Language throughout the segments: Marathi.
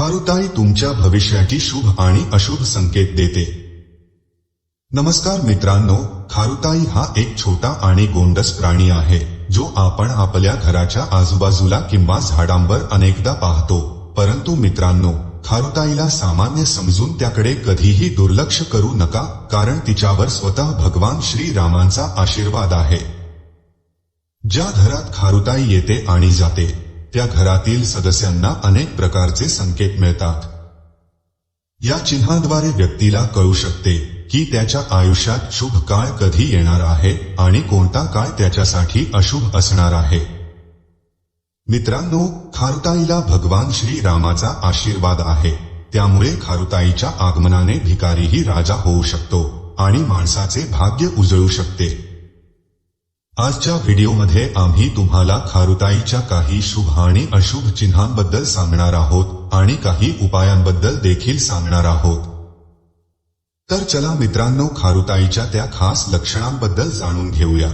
खारुताई तुमच्या भविष्याची शुभ आणि अशुभ संकेत देते. नमस्कार मित्रांनो खारुताई हा एक छोटा आणि गोंडस प्राणी आहे जो आपण आपल्या घराच्या आजूबाजूला किंवा झाडांवर अनेकदा पाहतो. परंतु मित्रांनो खारुताईला सामान्य समजून त्याकडे कधीही दुर्लक्ष करू नका कारण तिच्यावर स्वतः भगवान श्रीरामांचा आशीर्वाद आहे. ज्या घरात खारुताई येते आणि जाते त्या घरातील सदस्यांना अनेक प्रकारचे संकेत मिळतात. या चिन्हाद्वारे व्यक्तीला कळू शकते की त्याच्या आयुष्यात शुभ काळ कधी येणार आहे आणि कोणता काळ त्याच्यासाठी अशुभ असणार आहे. मित्रांनो खारुताईला भगवान श्रीरामाचा आशीर्वाद आहे. त्यामुळे खारुताईच्या आगमनाने भिकारीही राजा होऊ शकतो आणि माणसाचे भाग्य उजळू शकते. आजच्या व्हिडिओमध्ये आम्ही तुम्हाला खारुताईच्या काही शुभ आणि अशुभ चिन्हांबद्दल सांगणार आहोत आणि काही उपायांबद्दल देखील सांगणार आहोत. तर चला मित्रांनो खारुताईच्या त्या खास लक्षणांबद्दल जाणून घेऊया.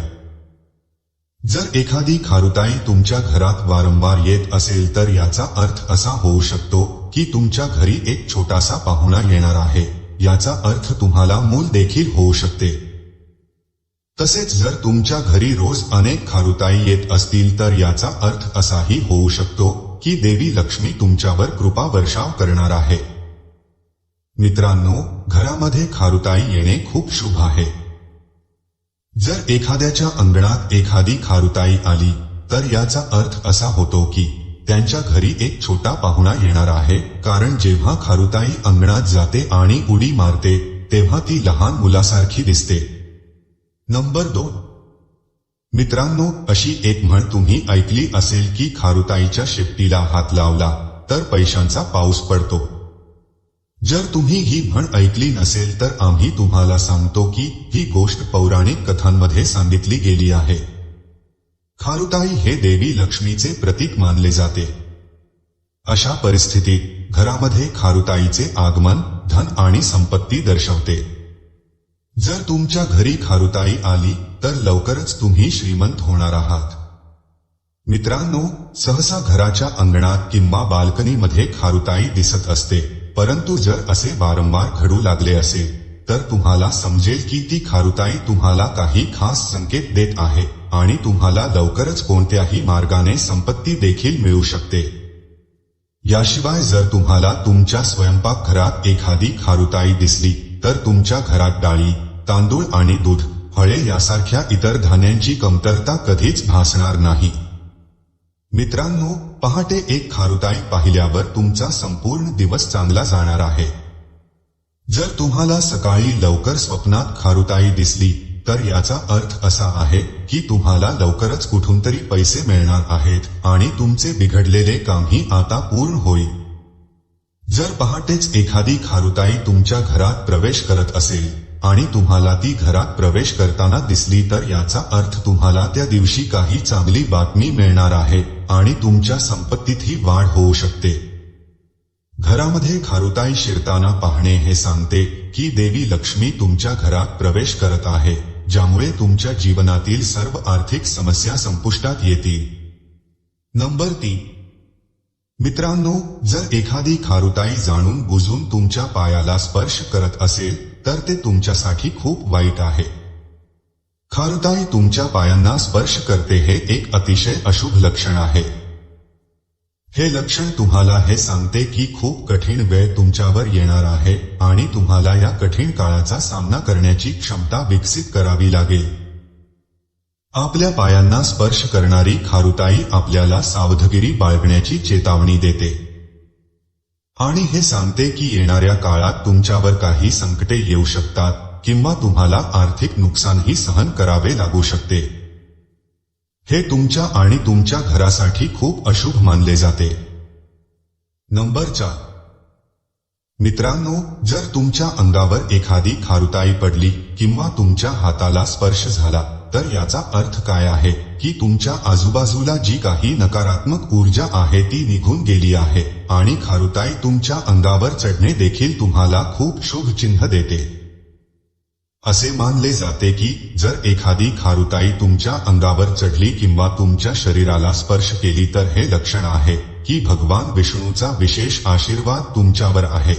जर एखादी खारुताई तुमच्या घरात वारंवार येत असेल तर याचा अर्थ असा होऊ शकतो की तुमच्या घरी एक छोटासा पाहुणा येणार आहे. याचा अर्थ तुम्हाला मूल देखील होऊ शकते. तसेच जर तुमच्या घरी रोज अनेक खारुताई येत असतील तर याचा अर्थ असाही होऊ शकतो की देवी लक्ष्मी तुमच्यावर कृपा वर्षाव करणार आहे. मित्रांनो घरामध्ये खारुताई येणे खूप शुभ आहे. जर एखाद्याच्या अंगणात एखादी खारुताई आली तर याचा अर्थ असा होतो की त्यांच्या घरी एक छोटा पाहुणा येणार आहे कारण जेव्हा खारुताई अंगणात जाते आणि उडी मारते तेव्हा ती लहान मुलासारखी दिसते. नंबर दोन. मित्रांनो अशी एक म्हण तुम्ही ऐकली असेल की खारुताईच्या शेपटीला हात लावला तर पैशांचा पाऊस पडतो. जर तुम्ही ही म्हण ऐकली नसेल तर आम्ही तुम्हाला सांगतो की ही गोष्ट पौराणिक कथांमध्ये सांगितली गेली आहे. खारुताई हे देवी लक्ष्मीचे प्रतीक मानले जाते. अशा परिस्थितीत घरामध्ये खारुताईचे आगमन धन आणि संपत्ती दर्शवते. जर तुमच्या घरी खारुताई आली तर लवकरच तुम्ही श्रीमंत होणार आहात. मित्रांनो सहसा घराच्या अंगणात किंवा बाल्कनीमध्ये खारुताई दिसत असते परंतु जर असे वारंवार घडू लागले असेल तर तुम्हाला समजेल की ती खारुताई तुम्हाला काही खास संकेत देत आहे आणि तुम्हाला लवकरच कोणत्याही मार्गाने संपत्ती देखील मिळू शकते. याशिवाय जर तुम्हाला तुमच्या स्वयंपाकघरात एखादी खारुताई दिसली तर तुमच्या घरात डाळी तांदूळ आणि दूध फळे यासारख्या इतर धान्यांची कमतरता कधीच भासणार नाही. मित्रांनो पहाटे एक खारुताई पाहिल्यावर तुमचा संपूर्ण दिवस चांगला जाणार आहे. जर तुम्हाला सकाळी लवकर स्वप्नात खारुताई दिसली तर याचा अर्थ असा आहे की तुम्हाला लवकरच कुठून तरी पैसे मिळणार आहेत आणि तुमचे बिघडलेले कामही आता पूर्ण होईल. जर पहाटेच एखादी खारुताई तुमच्या घरात प्रवेश करत असेल आणि तुम्हाला ती घरात प्रवेश करताना दिसली तर याचा अर्थ तुम्हाला त्या दिवशी काही चांगली बातमी मिळणार आहे आणि तुमच्या संपत्तीतही वाढ होऊ शकते. घरामध्ये खारुताई शिरताना पाहणे हे सांगते की देवी लक्ष्मी तुमच्या घरात प्रवेश करत आहे ज्यामुळे तुमच्या जीवनातील सर्व आर्थिक समस्या संपुष्टात येतील. नंबर तीन. मित्रांनो जर एखादी खारुताई जाणून बुजून तुमच्या पायाला स्पर्श करत असेल तर ते तुमच्यासाठी खूप वाईट आहे. खारुताई तुमच्या पायांना स्पर्श करते हे एक अतिशय अशुभ लक्षण आहे. हे लक्षण तुम्हाला हे सांगते की खूप कठीण वेळ तुमच्यावर येणार आहे आणि तुम्हाला या कठीण काळाचा सामना करण्याची क्षमता विकसित करावी लागेल. आपल्या पायांना स्पर्श करणारी खारुताई आपल्याला सावधगिरी बाळगण्याची चेतावणी देते. आणि हे सांगते की येणाऱ्या काळात तुमच्यावर काही संकटे येऊ शकतात किंवा तुम्हाला आर्थिक नुकसानही सहन करावे लागू शकते. हे तुमच्या आणि तुमच्या घरासाठी खूप अशुभ मानले जाते. नंबर चार. मित्रांनो जर तुमच्या अंगावर एखादी खारुताई पडली किंवा तुमच्या हाताला स्पर्श झाला तर याचा अर्थ काय आहे? की तुमच्या आजूबाजूला जी काही नकारात्मक ऊर्जा आहे ती निघून गेली आहे. आणि खारुताई तुमच्या अंगावर चढणे देखील तुम्हाला खूप शुभ चिन्ह देते. असे मानले जाते की जर एखादी खारुताई तुमच्या अंगावर चढली किंवा तुमच्या शरीराला स्पर्श केली तर हे लक्षण आहे की भगवान विष्णूचा विशेष आशीर्वाद तुमच्यावर आहे.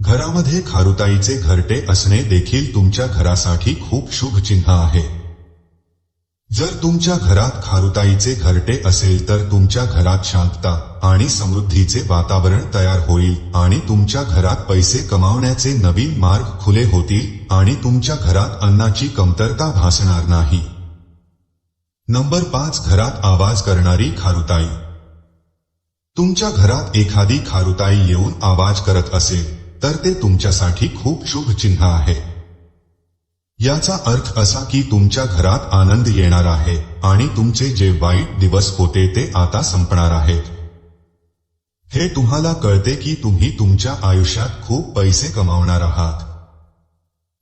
घरामध्ये खारुताईचे घरटे असणे देखील तुमच्या घरासाठी खूप शुभ चिन्ह आहे. जर तुमच्या घरात खारुताईचे घरटे असेल तर तुमच्या घरात शांतता आणि समृद्धीचे वातावरण तयार होईल आणि तुमच्या घरात पैसे कमावण्याचे नवीन मार्ग खुले होतील आणि तुमच्या घरात अन्नाची कमतरता भासणार नाही. नंबर पाच घरात आवाज करणारी खारुताई. तुमच्या घरात एखादी खारुताई येऊन आवाज करत असेल तर ते तुमच्यासाठी खूप शुभ चिन्ह आहे. याचा अर्थ असा की तुमच्या घरात आनंद येणार आहे आणि तुमचे जे वाईट दिवस होते ते आता संपणार आहेत. हे तुम्हाला कळते की तुम्ही तुमच्या आयुष्यात खूप पैसे कमावणार आहात.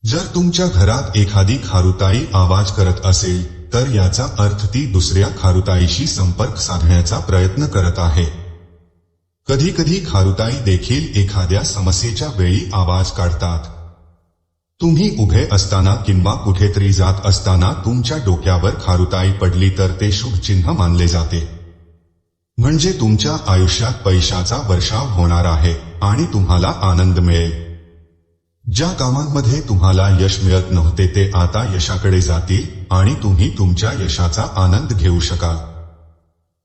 जर तुमच्या घरात एखादी खारुताई आवाज करत असेल तर याचा अर्थ ती दुसऱ्या खारुताईशी संपर्क साधण्याचा प्रयत्न करत आहे. कधी कधी खारुताई देखील एखाद्या समस्येच्या वेळी आवाज काढतात. तुम्ही उभे असताना किंवा कुठेतरी जात असताना तुमच्या डोक्यावर खारुताई पडली तर ते शुभ चिन्ह मानले जाते. म्हणजे तुमच्या आयुष्यात पैशाचा वर्षाव होणार आहे आणि तुम्हाला आनंद मिळेल. ज्या कामांमध्ये तुम्हाला यश मिळत नव्हते ते आता यशाकडे जातील आणि तुम्ही तुमच्या यशाचा आनंद घेऊ शकाल.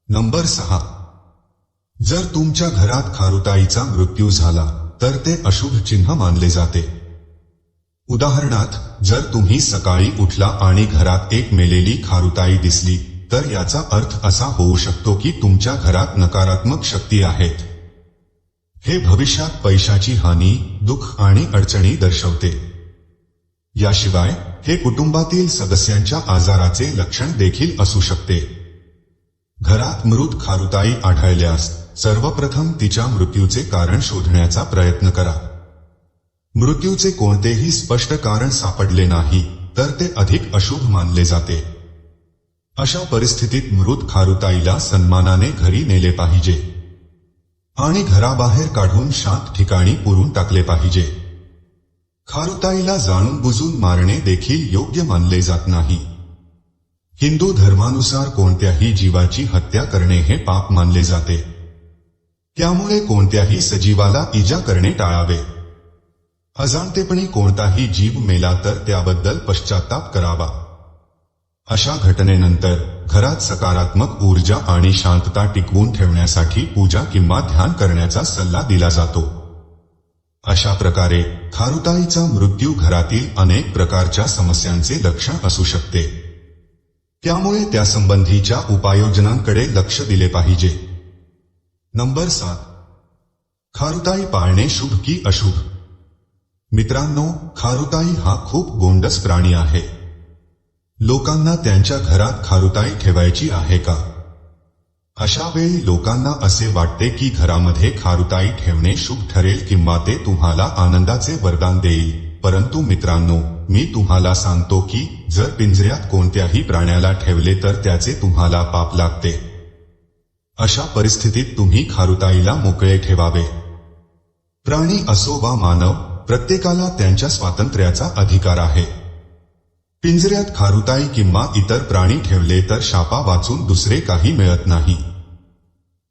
नंबर सहा. जर तुमच्या घरात खारुताईचा मृत्यू झाला तर ते अशुभ चिन्ह मानले जाते. उदाहरणार्थ जर तुम्ही सकाळी उठला आणि घरात एक मेलेली खारुताई दिसली तर याचा अर्थ असा होऊ शकतो की तुमच्या घरात नकारात्मक शक्ती आहेत. हे भविष्यात पैशाची हानी दुःख आणि अडचणी दर्शवते. याशिवाय हे कुटुंबातील सदस्यांच्या आजाराचे लक्षण देखील असू शकते. घरात मृत खारुताई आढळल्यास सर्वप्रथम तिच्या मृत्यूचे कारण शोधण्याचा प्रयत्न करा. मृत्यूचे कोणतेही स्पष्ट कारण सापडले नाही तर ते अधिक अशुभ मानले जाते. अशा परिस्थितीत मृत खारुताईला सन्मानाने घरी नेले पाहिजे. आणि घराबाहेर काढून शांत ठिकाणी पुरून टाकले पाहिजे. खारुताईला जाणून बुजून मारणे देखील योग्य मानले जात नाही. हिंदू धर्मानुसार कोणत्याही जीवाची हत्या करणे हे पाप मानले जाते. त्यामुळे कोणत्याही सजीवाला इजा करणे टाळावे. अजाणतेपणी कोणताही जीव मेला तर त्याबद्दल पश्चाताप करावा. अशा घटनेनंतर घरात सकारात्मक ऊर्जा आणि शांतता टिकवून ठेवण्यासाठी पूजा किंवा ध्यान करण्याचा सल्ला दिला जातो. अशा प्रकारे खारुताईचा मृत्यू घरातील अनेक प्रकारच्या समस्यांचे लक्षण असू शकते. त्यामुळे त्यासंबंधीच्या उपाययोजनांकडे लक्ष दिले पाहिजे. नंबर सात. खारुताई पाळणे शुभ की अशुभ? मित्रांनो खारुताई हा खूप गोंडस प्राणी आहे. लोकांना त्यांच्या घरात खारुताई ठेवायची आहे का? अशा वेळी लोकांना असे वाटते की घरामध्ये खारुताई ठेवणे शुभ ठरेल किंवा ते तुम्हाला आनंदाचे वरदान देईल. परंतु मित्रांनो मी तुम्हाला सांगतो की जर पिंजऱ्यात कोणत्याही प्राण्याला ठेवले तर त्याचे तुम्हाला पाप लागते. अशा परिस्थितीत तुम्ही खारुताईला मोकळे ठेवावे. प्राणी असो वा मानव प्रत्येकाला त्यांच्या स्वातंत्र्याचा अधिकार आहे. पिंजऱ्यात खारुताई किंवा इतर प्राणी ठेवले तर शापा वाचून दुसरे काही मिळत नाही.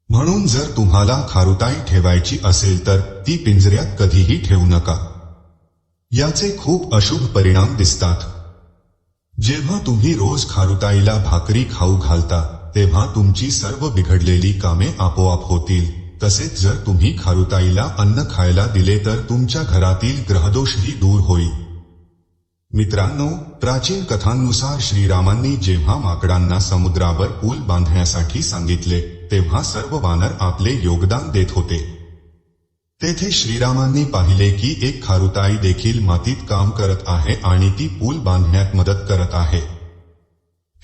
म्हणून जर तुम्हाला खारुताई ठेवायची असेल तर ती पिंजऱ्यात कधीही ठेवू नका. याचे खूप अशुभ परिणाम दिसतात. जेव्हा तुम्ही रोज खारुताईला भाकरी खाऊ घालता तेव्हा तुमची सर्व बिघडलेली कामे आपोआप होतील. तसेच जर तुम्ही खारुताईला अन्न खायला दिले तर तुमच्या घरातील ग्रहदोषही दूर होईल. मित्रांनो प्राचीन कथांनुसार श्रीरामांनी जेव्हा माकडांना समुद्रावर पूल बांधण्यासाठी सांगितले तेव्हा सर्व वानर आपले योगदान देत होते. तेथे श्रीरामांनी पाहिले की एक खारुताई देखील मातीत काम करत आहे आणि ती पूल बांधण्यात मदत करत आहे.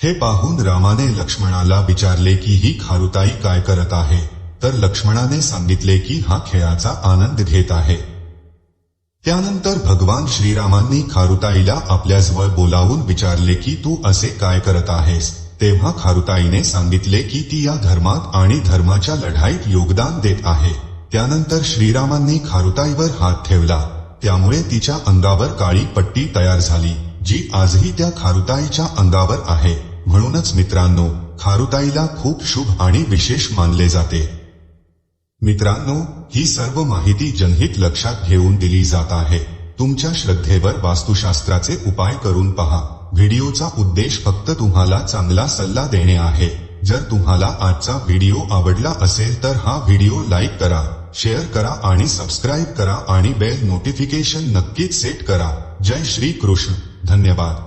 हे पाहून रामाने लक्ष्मणाला विचारले की ही खारुताई काय करत आहे? तर लक्ष्मणाने सांगितले की हा खेळाचा आनंद घेत आहे. त्यानंतर भगवान श्रीरामांनी खारुताईला आपल्याजवळ बोलावून विचारले की तू असे काय करत आहेस? तेव्हा खारुताईने सांगितले की ती या धर्मात आणि धर्माच्या लढाईत योगदान देत आहे. त्यानंतर श्रीरामांनी खारुताईवर हात ठेवला. त्यामुळे तिच्या अंगावर काळी पट्टी तयार झाली जी आजही त्या खारुताईच्या अंगावर आहे. म्हणूनच मित्रांनो खारुताईला खूप शुभ आणि विशेष मानले जाते. मित्रांनो ही सर्व माहिती जनहित लक्षात घेऊन दिली जात आहे. तुमच्या श्रद्धेवर वास्तुशास्त्राचे उपाय करून पहा. व्हिडिओचा उद्देश फक्त तुम्हाला चांगला सल्ला देणे आहे. जर तुम्हाला आजचा व्हिडिओ आवडला असेल तर हा व्हिडिओ लाईक करा शेअर करा आणि सबस्क्राईब करा आणि बेल नोटिफिकेशन नक्कीच सेट करा. जय श्री कृष्ण धन्यवाद.